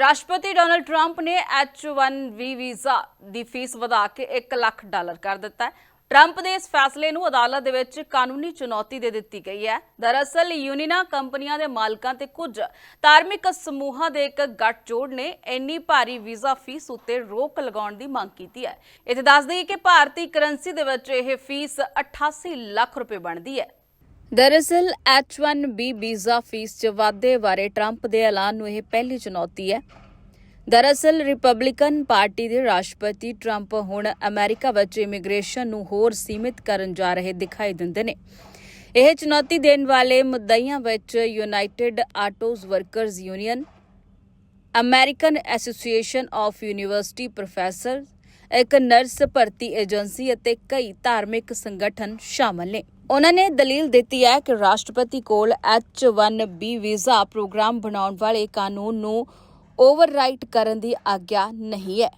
ਰਾਸ਼ਟਰਪਤੀ Donald Trump ਨੇ H1B visa ਦੀ fees ਵਧਾ ਕੇ 1 ਲੱਖ ਡਾਲਰ ਕਰ ਦਿੱਤਾ ਹੈ। ਟਰੰਪ ਦੇ ਇਸ ਫੈਸਲੇ ਨੂੰ ਅਦਾਲਤ ਦੇ ਵਿੱਚ ਕਾਨੂੰਨੀ ਚੁਣੌਤੀ ਦੇ ਦਿੱਤੀ ਗਈ ਹੈ। ਦਰਅਸਲ, ਯੂਨੀਨਾ ਕੰਪਨੀਆਂ ਦੇ ਮਾਲਕਾਂ ਤੇ ਕੁਝ ਧਾਰਮਿਕ ਸਮੂਹਾਂ ਦੇ ਇੱਕ ਗੱਠਜੋੜ ਨੇ ਇੰਨੀ ਭਾਰੀ ਵੀਜ਼ਾ ਫੀਸ ਉੱਤੇ ਰੋਕ ਲਗਾਉਣ ਦੀ ਮੰਗ ਕੀਤੀ ਹੈ। ਇੱਥੇ ਦੱਸ ਦਈਏ ਕਿ ਭਾਰਤੀ ਕਰੰਸੀ ਦੇ ਵਿੱਚ ਇਹ ਫੀਸ 88 ਲੱਖ ਰੁਪਏ ਬਣਦੀ ਹੈ। ਦਰਅਸਲ H1B ਵੀਜ਼ਾ ਫੀਸ 'ਚ ਵਾਧੇ ਬਾਰੇ ਟਰੰਪ ਦੇ ਐਲਾਨ ਨੂੰ ਇਹ ਪਹਿਲੀ ਚੁਣੌਤੀ ਹੈ। ਦਰਅਸਲ ਰਿਪਬਲਿਕਨ ਪਾਰਟੀ ਦੇ ਰਾਸ਼ਟਰਪਤੀ ਟਰੰਪ ਹੁਣ ਅਮਰੀਕਾ ਵਿੱਚ ਇਮੀਗ੍ਰੇਸ਼ਨ ਨੂੰ ਹੋਰ ਸੀਮਿਤ ਕਰਨ ਜਾ ਰਹੇ ਦਿਖਾਈ ਦਿੰਦੇ ਨੇ। ਇਹ ਚੁਣੌਤੀ ਦੇਣ ਵਾਲੇ ਮੁੱਦਈਆਂ ਵਿੱਚ United Autos Workers Union American Association of University Professor ਇੱਕ ਨਰਸ ਭਰਤੀ ਏਜੰਸੀ ਅਤੇ ਕਈ ਧਾਰਮਿਕ ਸੰਗਠਨ ਸ਼ਾਮਲ ਨੇ। ਉਹਨਾਂ ਨੇ ਦਲੀਲ ਦਿੱਤੀ ਹੈ ਕਿ ਰਾਸ਼ਟਰਪਤੀ ਕੋਲ H1B ਵੀਜ਼ਾ ਪ੍ਰੋਗਰਾਮ ਬਣਾਉਣ ਵਾਲੇ ਕਾਨੂੰਨ ਨੂੰ ਓਵਰਰਾਈਟ ਕਰਨ ਦੀ ਆਗਿਆ ਨਹੀਂ ਹੈ।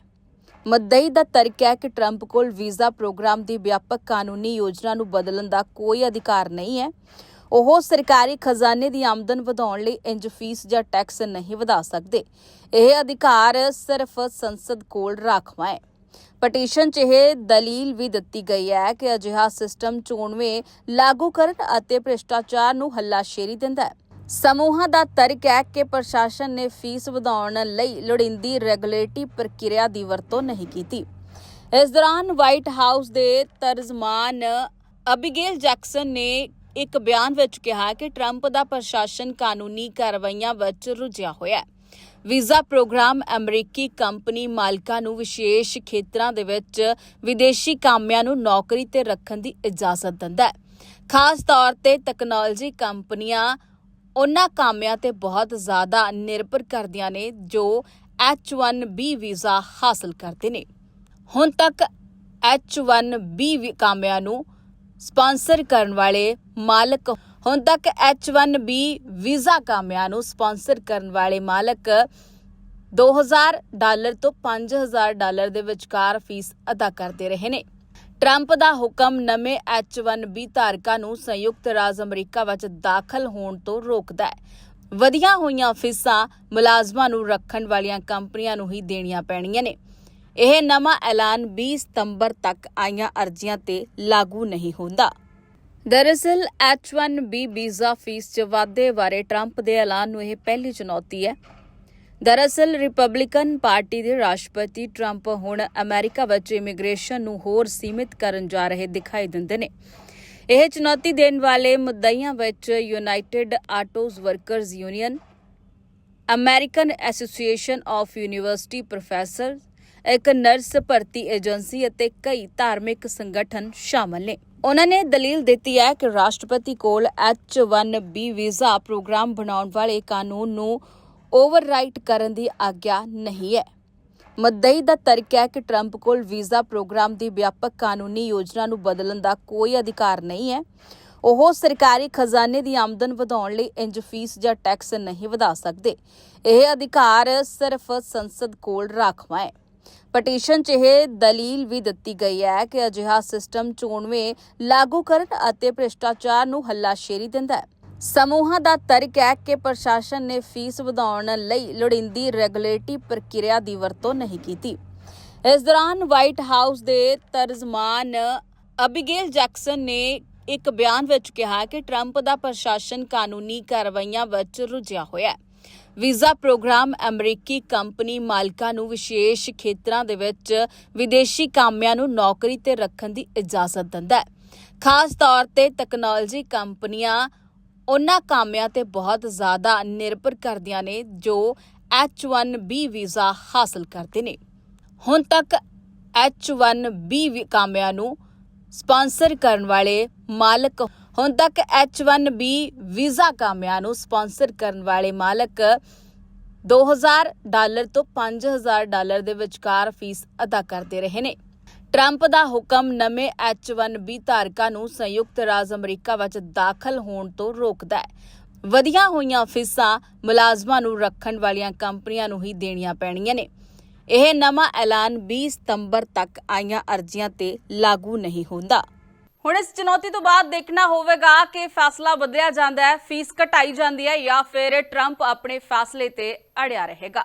ਮੱਦਈ ਦਾ ਤਰਕ ਹੈ ਕਿ ਟਰੰਪ ਕੋਲ ਵੀਜ਼ਾ ਪ੍ਰੋਗਰਾਮ ਦੀ ਵਿਆਪਕ ਕਾਨੂੰਨੀ ਯੋਜਨਾ ਨੂੰ ਬਦਲਣ ਦਾ ਕੋਈ ਅਧਿਕਾਰ ਨਹੀਂ ਹੈ। ਉਹ ਸਰਕਾਰੀ ਖਜ਼ਾਨੇ ਦੀ ਆਮਦਨ ਵਧਾਉਣ ਲਈ ਇੰਜ ਫੀਸ ਜਾਂ ਟੈਕਸ ਨਹੀਂ ਵਧਾ ਸਕਦੇ। ਇਹ ਅਧਿਕਾਰ ਸਿਰਫ ਸੰਸਦ ਕੋਲ ਰਾਖਵਾਂ ਹੈ। ਪਟੀਸ਼ਨ 'ਚ ਇਹ ਦਲੀਲ ਵੀ ਦਿੱਤੀ ਗਈ ਹੈ ਕਿ ਅਜਿਹਾ ਸਿਸਟਮ ਚੋਣਵੇਂ, ਲਾਗੂ ਕਰਨ ਅਤੇ ਭ੍ਰਿਸ਼ਟਾਚਾਰ ਨੂੰ ਹੱਲਾਸ਼ੇਰੀ ਦਿੰਦਾ ਹੈ। ਸਮੂਹਾਂ ਦਾ ਤਰਕ ਹੈ ਕਿ ਪ੍ਰਸ਼ਾਸਨ ਨੇ ਫੀਸ ਵਧਾਉਣ ਲਈ ਲੋੜੀਂਦੀ ਰੈਗੂਲੇਟਰੀ ਪ੍ਰਕਿਰਿਆ ਦੀ ਵਰਤੋਂ ਨਹੀਂ ਕੀਤੀ। ਇਸ ਦੌਰਾਨ ਵਾਈਟ ਹਾਊਸ ਦੇ ਤਰਜਮਾਨ ਅਬੀਗੇਲ ਜੈਕਸਨ ਨੇ ਇੱਕ ਬਿਆਨ ਵਿੱਚ ਕਿਹਾ ਕਿ ਟਰੰਪ ਦਾ ਪ੍ਰਸ਼ਾਸਨ ਕਾਨੂੰਨੀ ਕਾਰਵਾਈਆਂ ਵਿੱਚ ਰੁੱਝਿਆ ਹੋਇਆ ਹੈ। ਵੀਜ਼ਾ ਪ੍ਰੋਗਰਾਮ ਅਮਰੀਕੀ ਕੰਪਨੀ ਮਾਲਕਾਂ ਨੂੰ ਵਿਸ਼ੇਸ਼ ਖੇਤਰਾਂ ਦੇ ਵਿੱਚ ਵਿਦੇਸ਼ੀ ਕਾਮਿਆਂ ਨੂੰ ਨੌਕਰੀ ਤੇ ਰੱਖਣ ਦੀ ਇਜਾਜ਼ਤ ਦਿੰਦਾ ਹੈ। ਖਾਸ ਤੌਰ ਤੇ ਟੈਕਨੋਲੋਜੀ ਕੰਪਨੀਆਂ ਉਹਨਾਂ ਕਾਮਿਆਂ ਤੇ ਬਹੁਤ ਜ਼ਿਆਦਾ ਨਿਰਭਰ ਕਰਦੀਆਂ ਨੇ ਜੋ H1B ਵੀਜ਼ਾ ਹਾਸਲ ਕਰਦੇ ਨੇ। ਹੁਣ ਤੱਕ H1B ਵੀ ਕਾਮਿਆਂ ਨੂੰ ਸਪਾਂਸਰ ਕਰਨ ਵਾਲੇ ਮਾਲਕ ਹੁਣ ਤੱਕ H1B ਵੀਜ਼ਾ ਕਾਮਿਆਂ ਨੂੰ ਸਪਾਂਸਰ ਕਰਨ ਵਾਲੇ ਮਾਲਕ 2000 ਡਾਲਰ ਤੋਂ 5000 ਡਾਲਰ ਦੇ ਵਿਚਕਾਰ ਫੀਸ ਅਦਾ ਕਰਦੇ ਰਹੇ ਨੇ। ਟਰੰਪ ਦਾ ਹੁਕਮ ਨਵੇਂ H1B ਧਾਰਕਾਂ ਨੂੰ ਸੰਯੁਕਤ ਰਾਜ ਅਮਰੀਕਾ ਵਿੱਚ ਦਾਖਲ ਹੋਣ ਤੋਂ ਰੋਕਦਾ ਹੈ। ਵਧੀਆਂ ਹੋਈਆਂ ਫੀਸਾਂ ਮੁਲਾਜ਼ਮਾਂ ਨੂੰ ਰੱਖਣ ਵਾਲੀਆਂ ਕੰਪਨੀਆਂ ਨੂੰ ਹੀ ਦੇਣੀਆਂ ਪੈਣੀਆਂ ਨੇ। ਇਹ ਨਵਾਂ ਐਲਾਨ 20 ਸਤੰਬਰ ਤੱਕ ਆਈਆਂ ਅਰਜ਼ੀਆਂ ਤੇ ਲਾਗੂ ਨਹੀਂ ਹੁੰਦਾ। ਦਰਅਸਲ H1B ਵੀਜ਼ਾ ਫੀਸ 'ਚ ਵਾਧੇ ਬਾਰੇ ਟਰੰਪ ਦੇ ਐਲਾਨ ਨੂੰ ਇਹ ਪਹਿਲੀ ਚੁਣੌਤੀ ਹੈ। ਦਰਅਸਲ ਰਿਪਬਲਿਕਨ ਪਾਰਟੀ ਦੇ ਰਾਸ਼ਟਰਪਤੀ ਟਰੰਪ ਹੁਣ ਅਮਰੀਕਾ ਵਿੱਚ ਇਮੀਗ੍ਰੇਸ਼ਨ ਨੂੰ ਹੋਰ ਸੀਮਿਤ ਕਰਨ ਜਾ ਰਹੇ ਦਿਖਾਈ ਦਿੰਦੇ ਨੇ। ਇਹ ਚੁਣੌਤੀ ਦੇਣ ਵਾਲੇ ਮੁੱਦਈਆਂ ਵਿੱਚ United Autos Workers Union American Association of University Professor ਇੱਕ ਨਰਸ ਭਰਤੀ ਏਜੰਸੀ ਅਤੇ ਕਈ ਧਾਰਮਿਕ ਸੰਗਠਨ ਸ਼ਾਮਲ ਨੇ। ਉਹਨਾਂ ਨੇ ਦਲੀਲ ਦਿੱਤੀ ਹੈ ਕਿ ਰਾਸ਼ਟਰਪਤੀ ਕੋਲ H1B ਵੀਜ਼ਾ ਪ੍ਰੋਗਰਾਮ ਬਣਾਉਣ ਵਾਲੇ ਕਾਨੂੰਨ ਨੂੰ ਓਵਰਰਾਈਟ ਕਰਨ ਦੀ ਆਗਿਆ ਨਹੀਂ ਹੈ। ਮੱਦਈ ਦਾ ਤਰਕ ਹੈ ਕਿ ਟਰੰਪ ਕੋਲ ਵੀਜ਼ਾ ਪ੍ਰੋਗਰਾਮ ਦੀ ਵਿਆਪਕ ਕਾਨੂੰਨੀ ਯੋਜਨਾ ਨੂੰ ਬਦਲਣ ਦਾ ਕੋਈ ਅਧਿਕਾਰ ਨਹੀਂ ਹੈ। ਉਹ ਸਰਕਾਰੀ ਖਜ਼ਾਨੇ ਦੀ ਆਮਦਨ ਵਧਾਉਣ ਲਈ ਇੰਜ ਫੀਸ ਜਾਂ ਟੈਕਸ ਨਹੀਂ ਵਧਾ ਸਕਦੇ। ਇਹ ਅਧਿਕਾਰ ਸਿਰਫ ਸੰਸਦ ਕੋਲ ਰਾਖਵਾਂ ਹੈ। ਪਟੀਸ਼ਨ 'ਚ ਇਹ ਦਲੀਲ ਵੀ ਦਿੱਤੀ ਗਈ ਹੈ ਕਿ ਅਜਿਹਾ ਸਿਸਟਮ ਚੋਣਵੇਂ ਲਾਗੂ ਕਰਨ ਅਤੇ ਭ੍ਰਿਸ਼ਟਾਚਾਰ ਨੂੰ ਹੱਲਾਸ਼ੇਰੀ ਦਿੰਦਾ ਹੈ। ਸਮੂਹਾਂ ਦਾ ਤਰਕ ਹੈ ਕਿ ਪ੍ਰਸ਼ਾਸਨ ਨੇ ਫੀਸ ਵਧਾਉਣ ਲਈ ਲੋੜੀਂਦੀ ਰੈਗੂਲੇਟਰੀ ਪ੍ਰਕਿਰਿਆ ਦੀ ਵਰਤੋਂ ਨਹੀਂ ਕੀਤੀ। ਇਸ ਦੌਰਾਨ ਵਾਈਟ ਹਾਊਸ ਦੇ ਤਰਜਮਾਨ ਅਬੀਗੇਲ ਜੈਕਸਨ ਨੇ ਇੱਕ ਬਿਆਨ ਵਿੱਚ ਕਿਹਾ ਕਿ ਟਰੰਪ ਦਾ ਪ੍ਰਸ਼ਾਸਨ ਕਾਨੂੰਨੀ ਕਾਰਵਾਈਆਂ ਵਿੱਚ ਰੁੱਝਿਆ ਹੋਇਆ ਹੈ। ਵੀਜ਼ਾ ਪ੍ਰੋਗਰਾਮ ਅਮਰੀਕੀ ਕੰਪਨੀ ਮਾਲਕਾਂ ਨੂੰ ਵਿਸ਼ੇਸ਼ ਖੇਤਰਾਂ ਦੇ ਵਿੱਚ ਵਿਦੇਸ਼ੀ ਕਾਮਿਆਂ ਨੂੰ ਨੌਕਰੀ ਤੇ ਰੱਖਣ ਦੀ ਇਜਾਜ਼ਤ ਦਿੰਦਾ ਹੈ। ਖਾਸ ਤੌਰ ਤੇ ਟੈਕਨੋਲੋਜੀ ਕੰਪਨੀਆਂ ਉਹਨਾਂ ਕਾਮਿਆਂ ਤੇ ਬਹੁਤ ਜ਼ਿਆਦਾ ਨਿਰਭਰ ਕਰਦੀਆਂ ਨੇ ਜੋ H1B ਵੀਜ਼ਾ ਹਾਸਲ ਕਰਦੇ ਨੇ। ਹੁਣ ਤੱਕ H1B ਵੀ ਕਾਮਿਆਂ ਨੂੰ ਸਪਾਂਸਰ ਕਰਨ ਵਾਲੇ ਮਾਲਕ ਹੁਣ ਤੱਕ H1B ਵੀਜ਼ਾ ਕਾਮਿਆਂ ਨੂੰ ਸਪਾਂਸਰ ਕਰਨ ਵਾਲੇ ਮਾਲਕ 2000 ਡਾਲਰ ਤੋਂ 5000 ਡਾਲਰ ਦੇ ਵਿਚਕਾਰ ਫੀਸ ਅਦਾ ਕਰਦੇ ਰਹੇ ਨੇ। ਟਰੰਪ ਦਾ ਹੁਕਮ ਨਵੇਂ H1B ਧਾਰਕਾਂ ਨੂੰ ਸੰਯੁਕਤ ਰਾਜ ਅਮਰੀਕਾ ਵਿੱਚ ਦਾਖਲ ਹੋਣ ਤੋਂ ਰੋਕਦਾ ਹੈ। ਵਧੀਆਂ ਹੋਈਆਂ ਫੀਸਾਂ ਮੁਲਾਜ਼ਮਾਂ ਨੂੰ ਰੱਖਣ ਵਾਲੀਆਂ ਕੰਪਨੀਆਂ ਨੂੰ ਹੀ ਦੇਣੀਆਂ ਪੈਣੀਆਂ ਨੇ। ਇਹ ਨਵਾਂ ਐਲਾਨ 20 ਸਤੰਬਰ ਤੱਕ ਆਈਆਂ ਅਰਜ਼ੀਆਂ ਤੇ ਲਾਗੂ ਨਹੀਂ ਹੁੰਦਾ। ਹੁਣ ਇਸ ਚੁਣੌਤੀ ਤੋਂ ਬਾਅਦ ਦੇਖਣਾ ਹੋਵੇਗਾ ਕਿ ਫੈਸਲਾ ਬਦਲਿਆ ਜਾਂਦਾ ਹੈ ਫੀਸ ਘਟਾਈ ਜਾਂਦੀ ਹੈ ਜਾਂ ਫਿਰ ਟਰੰਪ ਆਪਣੇ ਫੈਸਲੇ ਤੇ ਅੜਿਆ ਰਹੇਗਾ।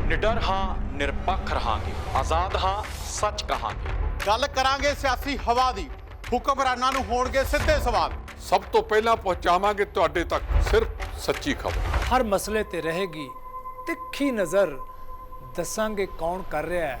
ਨਿਡਰ ਹਾਂ ਨਿਰਪੱਖ ਰਹਾਂਗੇ। ਆਜ਼ਾਦ ਹਾਂ ਸੱਚ ਕਹਾਂਗੇ। ਗੱਲ ਕਰਾਂਗੇ ਸਿਆਸੀ ਹਵਾ ਦੀ। ਹੁਕਮਰਾਨਾਂ ਨੂੰ ਹੋਣਗੇ ਸਿੱਧੇ ਸਵਾਲ। ਸਭ ਤੋਂ ਪਹਿਲਾਂ ਪਹੁੰਚਾਵਾਂਗੇ ਤੁਹਾਡੇ ਤੱਕ ਸਿਰਫ ਸੱਚੀ ਖਬਰ। ਹਰ ਮਸਲੇ ਤੇ ਰਹੇਗੀ ਤਿੱਖੀ ਨਜ਼ਰ। ਦੱਸਾਂਗੇ ਕੌਣ ਕਰ ਰਿਹਾ ਹੈ।